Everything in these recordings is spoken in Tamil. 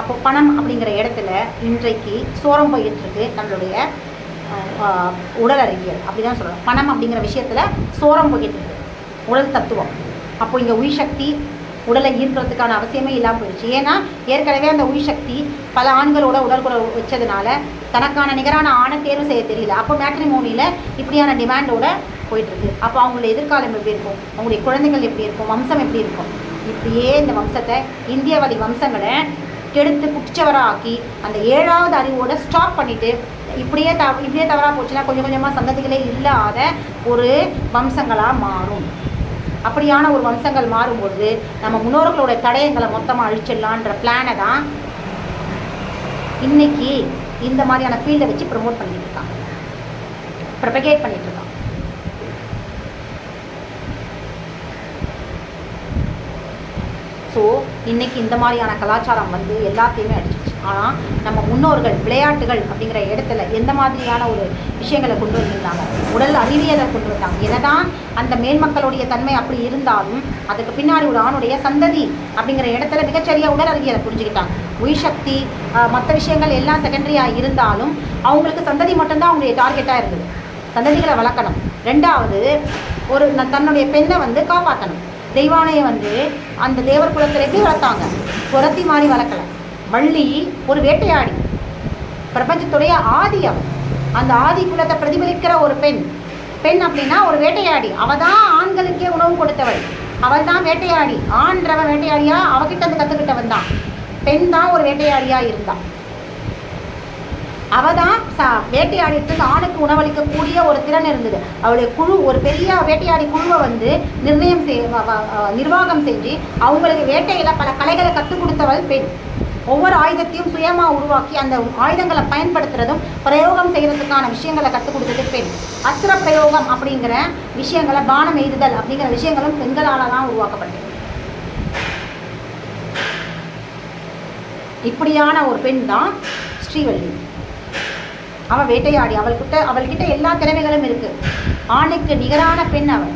அப்போ பணம் அப்படிங்கிற இடத்துல இன்றைக்கு சோரம் போயிட்டுருக்கு நம்மளுடைய உடல் அறிவியல். அப்படி தான் சொல்கிறோம் பணம் அப்படிங்கிற விஷயத்தில் சோரம் போயிட்டு இருக்கு உடல் தத்துவம். அப்போ இங்கே உயிர் சக்தி உடலை ஈர்க்கிறதுக்கான அவசியமே இல்லாமல் போயிடுச்சு. ஏன்னா ஏற்கனவே அந்த உயிர் சக்தி பல ஆண்களோட உடல் கூட வச்சதுனால தனக்கான நிகரான ஆணை தேர்வு செய்ய தெரியல. அப்போ மேட்ரிமோனியில் இப்படியான டிமாண்டோட போயிட்டுருக்கு. அப்போ அவங்களுடைய எதிர்காலம் எப்படி இருக்கும்? அவங்களுடைய குழந்தைகள் எப்படி இருக்கும்? வம்சம் எப்படி இருக்கும்? இப்படியே இந்த வம்சத்தை இந்தியவழி வம்சங்களை கெடுத்து குடிச்சவராக ஆக்கி அந்த ஏழாவது அறிவோட ஸ்டாப் பண்ணிட்டு இப்படியே த இப்படியே தவறாக போச்சுன்னா கொஞ்சம் கொஞ்சமாக சந்ததிகளே இல்லாத ஒரு வம்சங்களாக மாறும். அப்படியான ஒரு வம்சங்கள் மாறும்பொழுது நம்ம முன்னோர்களோட தடயங்களை மொத்தமாக அழிச்சிடலான்ற பிளானை தான் இன்னைக்கு இந்த மாதிரியான ஃபீல்டை வச்சு ப்ரமோட் பண்ணிட்டு இருக்காங்க. ப்ரொபகேட் பண்ணிட்டு இருக்காங்க ஸோ இன்றைக்கி இந்த மாதிரியான கலாச்சாரம் வந்து எல்லாத்தையுமே அடிச்சிச்சு ஆனால் நம்ம முன்னோர்கள் விளையாட்டுகள் அப்படிங்கிற இடத்துல எந்த மாதிரியான ஒரு விஷயங்களை கொண்டு வந்திருந்தாங்க? உடல் அறிவியலை கொண்டு வந்தாங்க. என்னதான் அந்த மேன்மக்களுடைய தன்மை அப்படி இருந்தாலும் அதுக்கு பின்னாடி ஒரு ஆணுடைய சந்ததி அப்படிங்கிற இடத்துல மிகச்சரியாக உடல் அறிவியலை புரிஞ்சுக்கிட்டாங்க. உயிர் சக்தி மற்ற விஷயங்கள் எல்லாம் செகண்டரியாக இருந்தாலும் அவங்களுக்கு சந்ததி மட்டும்தான் அவங்களுடைய டார்கெட்டாக இருந்தது. சந்ததிகளை வளர்க்கணும். ரெண்டாவது ஒரு தன்னுடைய பெண்ணை வந்து காப்பாற்றணும் தெய்வானையை வந்து அந்த தேவர் குலத்தில் எப்படி வளர்த்தாங்க. குரத்தி மாதிரி வளர்க்கல. வள்ளி ஒரு வேட்டையாடி. பிரபஞ்சத்துடைய ஆதி அவள் அந்த ஆதி குலத்தை பிரதிபலிக்கிற ஒரு பெண். பெண் அப்படின்னா ஒரு வேட்டையாடி. அவள் தான் ஆண்களுக்கே உணவு கொடுத்தவள். அவள் தான் வேட்டையாடி ஆண்றவன் வேட்டையாடியா? அவகிட்ட வந்து கற்றுக்கிட்டவன் தான் பெண் தான் ஒரு வேட்டையாடியாக இருந்தான் அவ தான் சா வேட்டையாடிட்டு ஆணுக்கு உணவளிக்கக்கூடிய ஒரு திறன் இருந்தது. அவளுடைய குழு ஒரு பெரிய வேட்டையாடி குழுவை வந்து நிர்ணயம் செய் நிர்வாகம் செஞ்சு அவங்களுக்கு வேட்டையில் பல கலைகளை கற்றுக் கொடுத்தவள் பெண். ஒவ்வொரு ஆயுதத்தையும் சுயமாக உருவாக்கி அந்த ஆயுதங்களை பயன்படுத்துறதும் பிரயோகம் செய்கிறதுக்கான விஷயங்களை கற்றுக் கொடுத்தது பெண். அஸ்திர பிரயோகம் அப்படிங்கிற விஷயங்களை பானம் எய்துதல் அப்படிங்கிற விஷயங்களும் பெண்களால் தான் உருவாக்கப்பட்டது. இப்படியான ஒரு பெண் தான் ஸ்ரீவள்ளி அவள் வேட்டையாடி. அவள்கிட்ட அவள்கிட்ட எல்லா திறமைகளும் இருக்குது ஆணுக்கு நிகரான பெண் அவள்.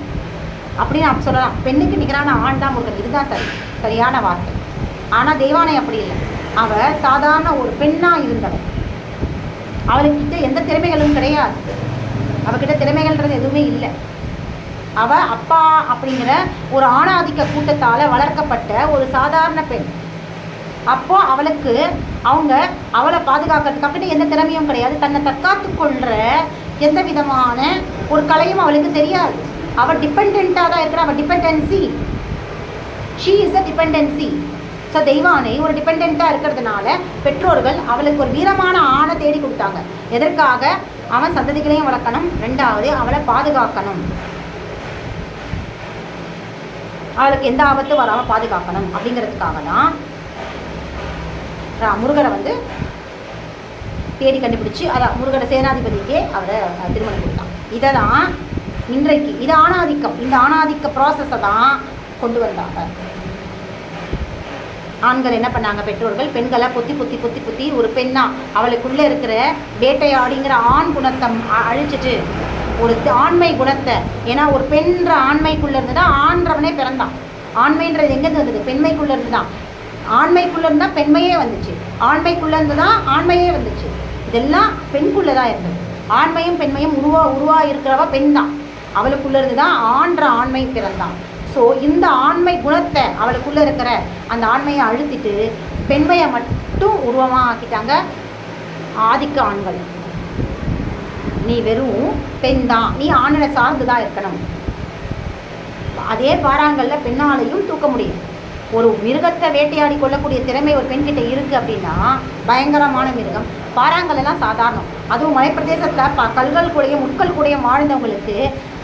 அப்படின்னு அப்படி சொல்லலாம். பெண்ணுக்கு நிகரான ஆண் தான் முருகன். இதுதான் சரி. சரியான வார்த்தை. ஆனால் தெய்வானை அப்படி இல்லை. அவள் சாதாரண ஒரு பெண்ணாக இருந்தவள். அவளுக்கிட்ட எந்த திறமைகளும் கிடையாது. அவகிட்ட திறமைகள்ன்றது எதுவுமே இல்லை. அவள் அப்பா அப்படிங்கிற ஒரு ஆணாதிக்க கூட்டத்தால் வளர்க்கப்பட்ட ஒரு சாதாரண பெண். அப்போ அவளுக்கு அவங்க அவளை பாதுகாக்கிறதுக்கு எந்த திறமையும் கிடையாது. தன்னை தற்காத்து கொள்ற எந்த விதமான ஒரு கலையும் அவளுக்கு தெரியாது. அவள் டிபெண்ட்டாக தான் இருக்கிற. அவள் dependency she is a dependency so Deivanai ஒரு டிபெண்ட்டாக இருக்கிறதுனால பெற்றோர்கள் அவளுக்கு ஒரு வீரமான ஆணை தேடி கொடுத்தாங்க. எதற்காக? அவன் சந்ததிகளையும் வளர்க்கணும். ரெண்டாவது அவளை பாதுகாக்கணும். அவளுக்கு எந்த ஆபத்தும் வராமல் பாதுகாக்கணும். அப்படிங்கிறதுக்காக தான் முருகனை முருகரை வந்து தேடி கண்டுபிடிச்சு அதான் முருகரை சேனாதிபதிக்கே அவரை திருமணம் கொடுத்தான். இதை தான் இன்றைக்கு இது ஆணாதிக்கம். இந்த ஆணாதிக்க ப்ராசஸை தான் கொண்டு வந்தாங்க. ஆண்கள் என்ன பண்ணாங்க? பெற்றோர்கள் பெண்களை பொத்தி பொத்தி பொத்தி பொத்தி ஒரு பெண்ணா அவளுக்குள்ளே இருக்கிற வேட்டையாடிங்கிற ஆண் குணத்தை அழிச்சிட்டு ஒரு ஆண்மை குணத்தை ஏன்னா ஒரு பெண்ன்ற ஆண்மைக்குள்ளே இருந்து தான் ஆண்றவனே பிறந்தான். ஆண்மைன்றது எங்கேருந்து வந்தது? பெண்மைக்குள்ள இருந்து தான் ஆண்மைக்குள்ளே இருந்தால் பெண்மையே வந்துச்சு. ஆண்மைக்குள்ளே இருந்து தான் ஆண்மையே வந்துச்சு. இதெல்லாம் பெண்குள்ளே தான் இருந்தது. ஆண்மையும் பெண்மையும் உருவா உருவா இருக்கிறவ பெண் தான் அவளுக்குள்ள இருந்து தான் ஆண்ற ஆண்மை பிறந்தான். ஸோ இந்த ஆண்மை குணத்தை அவளுக்குள்ளே இருக்கிற அந்த ஆண்மையை அழுத்திட்டு பெண்மையை மட்டும் உருவமாக ஆக்கிட்டாங்க ஆதிக்க ஆண்கள். நீ வெறும் பெண் தான் நீ ஆணினை சார்ந்து தான் இருக்கணும். அதே பாறாங்கல்ல பெண்ணாலையும் தூக்க முடியும். ஒரு மிருகத்தை வேட்டையாடி கொள்ளக்கூடிய திறமை ஒரு பெண்கிட்ட இருக்குது அப்படின்னா பயங்கரமான மிருகம். பாறாங்கல் எல்லாம் சாதாரணம். அதுவும் மலைப்பிரதேசத்தில் ப கல்கள் கூடயும் முட்கள் கூடயும் வாழ்ந்தவங்களுக்கு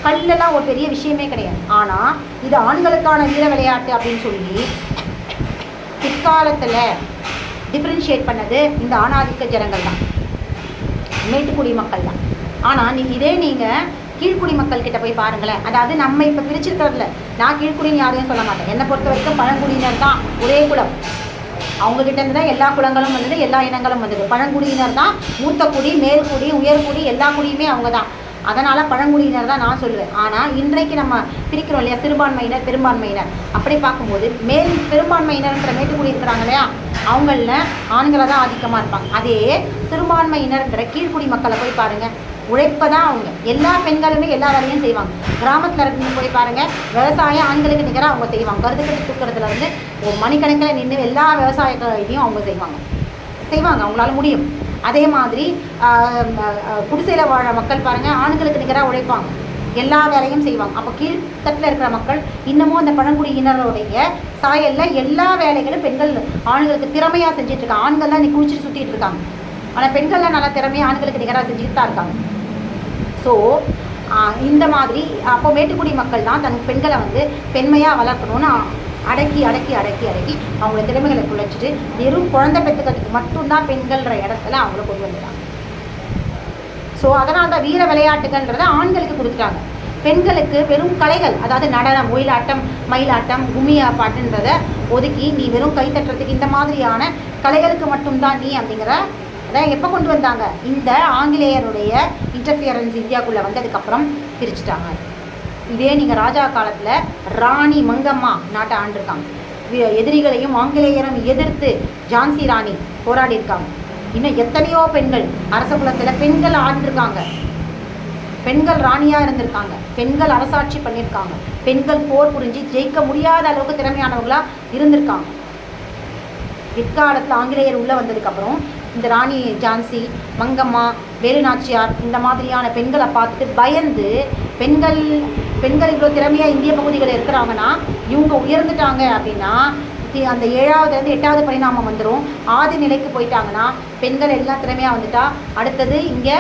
கல்லெல்லாம் ஒரு பெரிய விஷயமே கிடையாது. ஆனால் இது ஆண்களுக்கான வீர விளையாட்டு அப்படின்னு சொல்லி பிற்காலத்தில் டிஃப்ரென்ஷியேட் பண்ணது இந்த ஆணாதிக்க ஜனங்கள் தான் மேட்டுக்குடி மக்கள் தான் ஆனால் நீ இதே நீங்கள் கீழ்குடி மக்கள் கிட்ட போய் பாருங்களேன். அதாவது நம்ம இப்போ பிரிச்சிருக்கிறதுல நான் கீழ்குடின்னு யாரையும் சொல்ல மாட்டேன். என்னை பொறுத்த வரைக்கும் பழங்குடியினர் தான் ஒரே குலம். அவங்க கிட்ட இருந்து தான் எல்லா குலங்களும் வந்தது எல்லா இனங்களும் வந்தது. பழங்குடியினர் தான் மூத்த குடி மேல்குடி உயர்குடி எல்லா குடியுமே அவங்க தான். அதனால் பழங்குடியினர் தான் நான் சொல்லுவேன். ஆனால் இன்றைக்கு நம்ம பிரிக்கிறோம் இல்லையா சிறுபான்மையினர் பெரும்பான்மையினர். அப்படி பார்க்கும்போது மேல் பெரும்பான்மையினர்ன்ற மேட்டுக்குடி இருக்கிறாங்க இல்லையா அவங்களில் ஆண்களை தான் ஆதிக்கமாக இருப்பாங்க. அதே சிறுபான்மையினர்ன்ற கீழ்குடி மக்களை போய் பாருங்கள் உழைப்பதான் அவங்க. எல்லா பெண்களுமே எல்லா வேலையும் செய்வாங்க. கிராமத்தில் இருந்து போய் பாருங்கள் விவசாயம் ஆண்களுக்கு நிகராக அவங்க செய்வாங்க. கருதுக்கட்டு தூக்குறதுல இருந்து ஒரு மணிக்கணக்கில் நின்று எல்லா விவசாய இதையும் அவங்க செய்வாங்க. செய்வாங்க அவங்களால முடியும். அதே மாதிரி குடிசையில் வாழ மக்கள் பாருங்கள் ஆண்களுக்கு நிகராக உழைப்பாங்க. எல்லா வேலையும் செய்வாங்க. அப்போ கீழ்த்தட்டில் இருக்கிற மக்கள் இன்னமும் அந்த பழங்குடியினருடைய சாயலில் எல்லா வேலைகளும் பெண்கள் ஆண்களுக்கு திறமையாக செஞ்சுட்டு இருக்காங்க. ஆண்கள் தான் குளிச்சுட்டு சுற்றிட்டு இருக்காங்க. ஆனால் பெண்கள்லாம் நல்லா திறமையாக ஆண்களுக்கு நிகராக செஞ்சுட்டு தான் இருக்காங்க. ஸோ இந்த மாதிரி அப்போ மேட்டுக்குடி மக்கள் தான் தன் பெண்களை வந்து பெண்மையாக வளர்க்கணும்னு அடக்கி அடக்கி அடக்கி அடக்கி அவங்களோட திறமைகளை குழைச்சிட்டு வெறும் குழந்தை பெற்றுக்கிறதுக்கு மட்டும்தான் பெண்கள்ன்ற இடத்துல அவங்கள கொண்டு வந்துட்டாங்க. ஸோ அதனால தான் வீர விளையாட்டுகள்ன்றத ஆண்களுக்கு கொடுத்துட்டாங்க. பெண்களுக்கு வெறும் கலைகள் அதாவது நடனம் ஒயிலாட்டம் மயிலாட்டம் கும்மியா பாட்டுன்றதை ஒதுக்கி நீ வெறும் கைத்தட்டுறதுக்கு இந்த மாதிரியான கலைகளுக்கு மட்டும்தான் நீ அப்படிங்கிற அதான் எப்போ கொண்டு வந்தாங்க? இந்த ஆங்கிலேயருடைய இன்டர்ஃபியரன்ஸ் இந்தியாவுக்குள்ளே வந்ததுக்கப்புறம் பிரிச்சுட்டாங்க. இதே நீங்கள் ராஜா காலத்தில் ராணி மங்கம்மா நாட்டை ஆண்டிருக்காங்க. எதிரிகளையும் ஆங்கிலேயரும் எதிர்த்து ஜான்சி ராணி போராடி இருக்காங்க இன்னும் எத்தனையோ பெண்கள் அரச குலத்தில் பெண்கள் ஆண்டிருக்காங்க. பெண்கள் ராணியாக இருந்திருக்காங்க. பெண்கள் அரசாட்சி பண்ணியிருக்காங்க. பெண்கள் போர் புரிஞ்சு ஜெயிக்க முடியாத அளவுக்கு திறமையானவங்களாக இருந்திருக்காங்க. பிற்காலத்தில் ஆங்கிலேயர் உள்ளே வந்ததுக்கப்புறம் இந்த ராணி ஜான்சி மங்கம்மா வேலுநாச்சியார் இந்த மாதிரியான பெண்களை பார்த்துட்டு பயந்து பெண்கள் பெண்கள் இவ்வளோ திறமையாக இந்திய பகுதிகளில் இருக்கிறாங்கன்னா இவங்க உயர்ந்துட்டாங்க அப்படின்னா அந்த ஏழாவதுலேருந்து எட்டாவது பரிணாமம் வந்துடும் ஆதி நிலைக்கு போயிட்டாங்கன்னா பெண்கள் எல்லாம் திறமையாக வந்துட்டா அடுத்தது இங்கே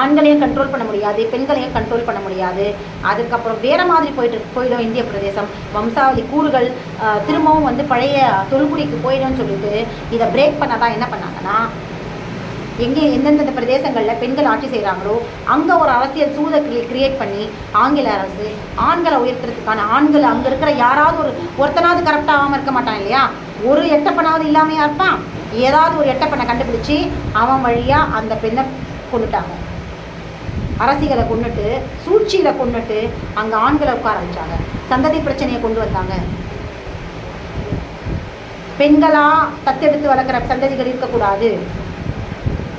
ஆண்களையும் கண்ட்ரோல் பண்ண முடியாது பெண்களையும் கண்ட்ரோல் பண்ண முடியாது. அதுக்கப்புறம் வேறு மாதிரி போயிட்டு போயிடும் இந்திய பிரதேசம். வம்சாவளி கூறுகள் திரும்பவும் வந்து பழைய தொல்குடிக்கு போயிடும்னு சொல்லிட்டு இதை பிரேக் பண்ண தான் என்ன பண்ணாங்கன்னா எங்கே எந்தெந்த பிரதேசங்களில் பெண்கள் ஆட்சி செய்கிறாங்களோ அங்கே ஒரு அரசியல் சூழலை கிரியேட் பண்ணி ஆங்கில அரசு ஆண்களை உயர்த்துறதுக்கான ஆண்கள் அங்கே இருக்கிற யாராவது ஒரு ஒருத்தனாவது கரெக்டாகாமல் இருக்க மாட்டான் இல்லையா? ஒரு எட்டப்பனாவது இல்லாமையா இருப்பான். ஏதாவது ஒரு எட்டப்பனை கண்டுபிடிச்சி அவன் வழியாக அந்த பெண்ணை கொண்டுட்டாங்க. அரசிகளை கொண்டுட்டு சூழ்ச்சியில் கொண்டுட்டு அங்கே ஆண்களை உட்கார வச்சாங்க. சந்ததி பிரச்சனையை கொண்டு வந்தாங்க. பெண்களாக தத்தெடுத்து வளர்க்குற சந்ததிகள் இருக்கக்கூடாது.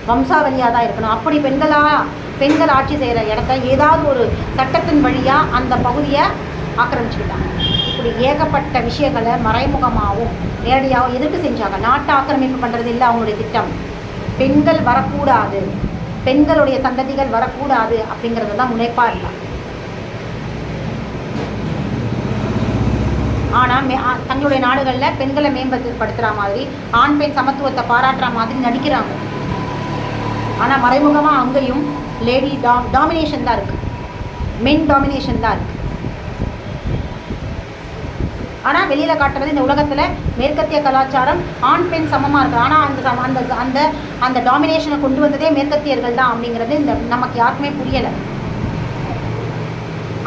வம்சாவளியாக தான் இருக்கணும். அப்படி பெண்களாக பெண்கள் ஆட்சி செய்கிற இடத்த ஏதாவது ஒரு சட்டத்தின் வழியாக அந்த பகுதியை ஆக்கிரமிச்சுக்கிட்டாங்க. இப்படி ஏகப்பட்ட விஷயங்களை மறைமுகமாகவும் நேரடியாகவும் எதிர்த்து செஞ்சாங்க. நாட்டை ஆக்கிரமிப்பு பண்ணுறது இல்லை அவங்களுடைய திட்டம். பெண்கள் வரக்கூடாது. பெண்களுடைய சந்ததிகள் வரக்கூடாது அப்படிங்கிறது தான் முனைப்பாக இருந்தாங்க. ஆனால் மே தங்களுடைய நாடுகளில் பெண்களை மேம்படுத்துகிற மாதிரி ஆண் பெண் சமத்துவத்தை பாராட்டுற மாதிரி நடிக்கிறாங்க. ஆனால் மறைமுகமாக அங்கேயும் லேடி டா டாமினேஷன் தான் இருக்குது மென் டாமினேஷன் தான் இருக்குது ஆனால் வெளியில் காட்டுறது இந்த உலகத்தில் மேற்கத்திய கலாச்சாரம் ஆண் பெண் சமமாக இருக்குது ஆனால் அந்த அந்த அந்த அந்த டாமினேஷனை கொண்டு வந்ததே மேற்கத்தியர்கள் தான் அப்படிங்கிறது இந்த நமக்கு யாருக்குமே புரியலை.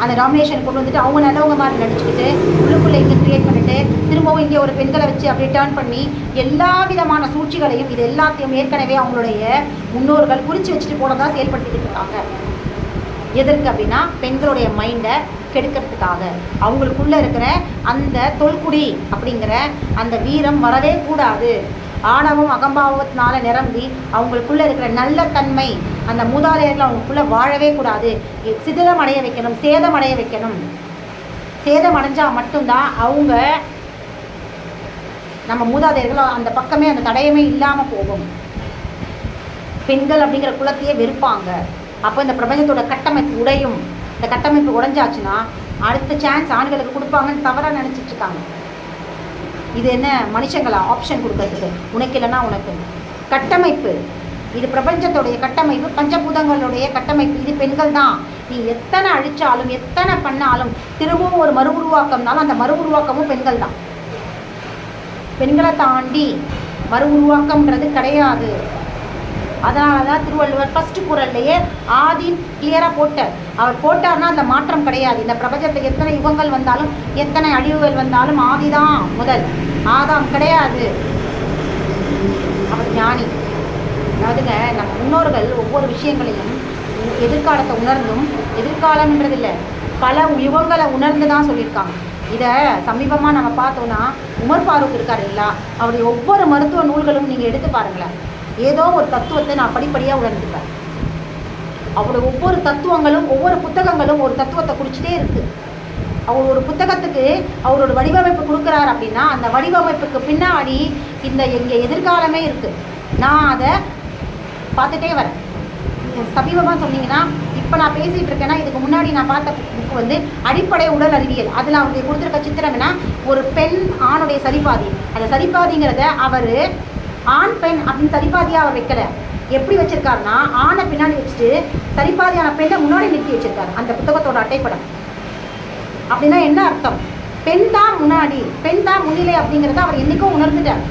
அந்த டாமினேஷன் கொண்டு வந்துட்டு அவங்க நல்லவங்க மாதிரி நடிச்சுக்கிட்டு உள்ளுக்குள்ளே இங்கே கிரியேட் பண்ணிட்டு திரும்பவும் இங்கே ஒரு பெண்களை வச்சு அப்படி டேர்ன் பண்ணி எல்லா விதமான சூழ்ச்சிகளையும் இது எல்லாத்தையும் ஏற்கனவே அவங்களுடைய முன்னோர்கள் குறித்து வச்சுட்டு போனதாக செயல்படுத்திக்கிட்டு இருக்காங்க. எதற்கு அப்படின்னா பெண்களுடைய மைண்டை கெடுக்கிறதுக்காக. அவங்களுக்குள்ளே இருக்கிற அந்த தொல்குடி அப்படிங்கிற அந்த வீரம் வரவே கூடாது. ஆணவம் அகம்பாவத்தினால நிரம்பி அவங்களுக்குள்ளே இருக்கிற நல்ல தன்மை அந்த மூதாதையர்கள் அவங்களுக்குள்ளே வாழவே கூடாது. சிதிலம் அடைய வைக்கணும் சேதம் அடைய வைக்கணும். சேதம் அடைஞ்சால் மட்டும்தான் அவங்க நம்ம மூதாதையர்கள் அந்த பக்கமே அந்த தடயமே இல்லாமல் போகும். பெண்கள் அப்படிங்கிற குலத்தையே வெறுப்பாங்க. அப்போ இந்த பிரபஞ்சத்தோட கட்டமைப்பு உடையும். இந்த கட்டமைப்பு உடஞ்சாச்சுன்னா அடுத்த சான்ஸ் ஆண்களுக்கு கொடுப்பாங்கன்னு தவறாக நினச்சிட்ருக்காங்க இது என்ன? மனுஷங்களா? ஆப்ஷன் கொடுக்கறதுக்கு. உனக்கு இல்லைன்னா உனக்கு கட்டமைப்பு. இது பிரபஞ்சத்துடைய கட்டமைப்பு பஞ்சபூதங்களுடைய கட்டமைப்பு. இது பெண்கள் தான். நீ எத்தனை அழிச்சாலும் எத்தனை பண்ணாலும் திரும்பவும் ஒரு மறு உருவாக்கம்னாலும் அந்த மறு உருவாக்கமும் பெண்கள் தான். பெண்களை தாண்டி மறு உருவாக்கம்ன்றது கிடையாது. அதனால தான் திருவள்ளுவர் ஃபஸ்ட்டு குரல்லையே ஆதின் கிளியராக போட்டார். அவர் போட்டார்னா அந்த மாற்றம் கிடையாது. இந்த பிரபஞ்சத்தில் எத்தனை யுகங்கள் வந்தாலும் எத்தனை அழிவுகள் வந்தாலும் ஆதி தான் முதல். ஆதாம் கிடையாது. அவர் ஞானி. அதாவதுங்க நம்ம முன்னோர்கள் ஒவ்வொரு விஷயங்களையும் எதிர்காலத்தை உணர்ந்தும் எதிர்காலம்ன்றது இல்லை பல யுகங்களை உணர்ந்து தான் சொல்லியிருக்காங்க. இதை சமீபமாக நம்ம பார்த்தோன்னா உமர் ஃபாரூக் இருக்கார் இல்லையா அவருடைய ஒவ்வொரு மருத்துவ நூல்களும் நீங்கள் எடுத்து பாருங்களேன். ஏதோ ஒரு தத்துவத்தை நான் படிப்படியாக உணர்ந்துப்பேன். அவரோட ஒவ்வொரு தத்துவங்களும் ஒவ்வொரு புத்தகங்களும் ஒரு தத்துவத்தை குறிச்சிட்டே இருக்குது அவர் ஒரு புத்தகத்துக்கு அவரோட வடிவமைப்பு கொடுக்குறாரு அப்படின்னா அந்த வடிவமைப்புக்கு பின்னாடி இந்த எங்கள் எதிர்காலமே இருக்குது நான் அதை பார்த்துட்டே வரேன். சமீபமாக சொன்னீங்கன்னா இப்போ நான் பேசிகிட்டு இருக்கேன்னா இதுக்கு முன்னாடி நான் பார்த்த புக்கு வந்து அடிப்படை உடல் அறிவியல். அதில் அவருக்கு கொடுத்துருக்க சித்திரம் ஒரு பெண் ஆணுடைய சரிபாதி அந்த சரிபாதிங்கிறத அவர் ஆண் பெண் அப்படின்னு சரிபாதியாக அவர் வைக்கல. எப்படி வச்சிருக்காருன்னா ஆணை பின்னாடி வச்சுட்டு சரிபாதியான பெண்ணை முன்னாடி நிறுத்தி வச்சிருக்காரு. அந்த புத்தகத்தோட அட்டைப்படம். அப்படின்னா என்ன அர்த்தம்? பெண் தான் முன்னாடி. பெண் தான் முன்னிலை அப்படிங்கிறத அவர் என்றைக்கும் உணர்ந்துட்டார்.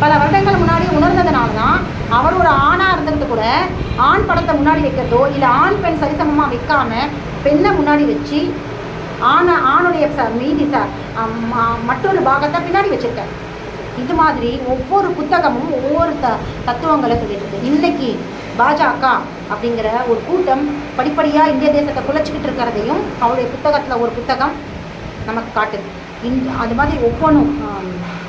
பல வருடங்கள் முன்னாடி உணர்ந்ததுனால தான் அவர் ஒரு ஆணாக இருந்தது கூட ஆண் படத்தை முன்னாடி வைக்கிறதோ இல்லை ஆண் பெண் சரிசமமாக வைக்காம பெண்ணை முன்னாடி வச்சு ஆணை ஆணுடைய சார் மீதி சார் ம- மற்றொரு பாகத்தை பின்னாடி வச்சிருக்கார். இது மாதிரி ஒவ்வொரு புத்தகமும் ஒவ்வொரு த தத்துவங்களை சொல்லிட்டு இன்னைக்கு பாஜக அப்படிங்கிற ஒரு கூட்டம் படிப்படியாக இந்திய தேசத்தை குலைச்சிக்கிட்டு இருக்கிறதையும் அவருடைய புத்தகத்தில் ஒரு புத்தகம் நமக்கு காட்டுது. இந் அது மாதிரி ஒவ்வொன்றும்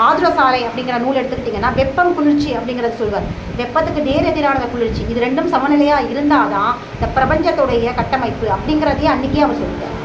ஆதுர சாலை அப்படிங்கிற நூல் எடுத்துக்கிட்டிங்கன்னா வெப்பம் குளிர்ச்சி அப்படிங்கிறது சொல்வார். வெப்பத்துக்கு நேர் எதிரான குளிர்ச்சி. இது ரெண்டும் சமநிலையாக இருந்தால் தான் இந்த பிரபஞ்சத்துடைய கட்டமைப்பு அப்படிங்கிறதையே அன்றைக்கே அவர் சொல்லுவார்